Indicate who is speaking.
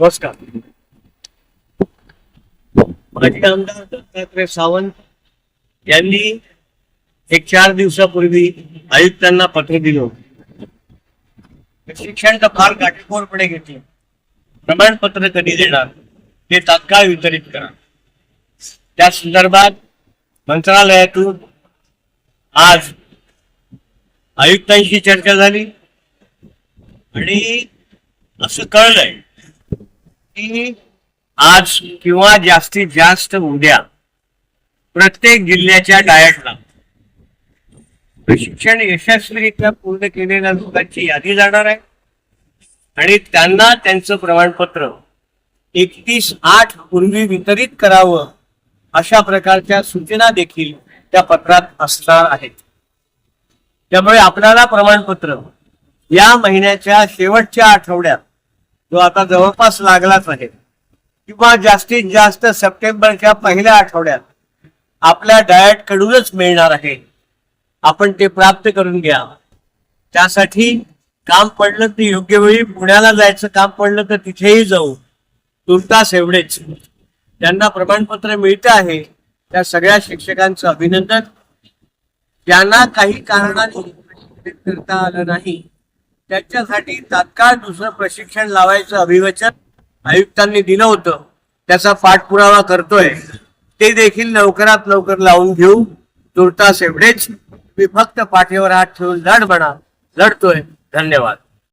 Speaker 1: नमस्कार. माजी आमदार दत्तात्रय सावंत यांनी एक चार दिवसापूर्वी आयुक्तांना पत्र दिलं होतं. शिक्षण तर फार काटेकोरपणे घेतलं. प्रमाणपत्र कधी देणार ते तात्काळ वितरित करा. त्या संदर्भात मंत्रालयातून आज आयुक्तांशी चर्चा झाली. आणि असं कळलंय की आज किंवा जास्तीत जास्त उद्या प्रत्येक जिल्ह्याच्या डायटला प्रशिक्षण यशस्वीरित्या पूर्ण केलेल्या लोकांची यादी जाणार आहे. आणि त्यांना त्यांचं प्रमाणपत्र एकतीस आठ पूर्वी वितरित करावं अशा प्रकारच्या सूचना देखील त्या पत्रात असणार आहेत. त्यामुळे आपल्याला प्रमाणपत्र या महिन्याच्या शेवटच्या आठवड्यात जो आता जवळपास लागलाच आहे. किंवा जास्तीत जास्त सप्टेंबरच्या पहिल्या आठवड्यात आपल्या डायट कडूनच मिळणार आहे. आपण ते प्राप्त करून घ्या. त्यासाठी काम पडलं तर योग्य वेळी पुण्याला जायचं काम पडलं तर तिथेही जाऊ. तुर्तास एवढेच. ज्यांना प्रमाणपत्र मिळतं आहे त्या सगळ्या शिक्षकांचं अभिनंदन. ज्यांना काही कारणाने करता आलं नाही त्याच्यासाठी तात्काळ दुसरं प्रशिक्षण लावायचं अभिवचन आयुक्तांनी दिलं होतं. त्याचा पाठपुरावा करतोय. ते देखील लवकरात लवकर लावून घेऊ. तुर्तास एवढेच. मी फक्त पाठीवर हात ठेवून लढ म्हणा. लढतोय. धन्यवाद.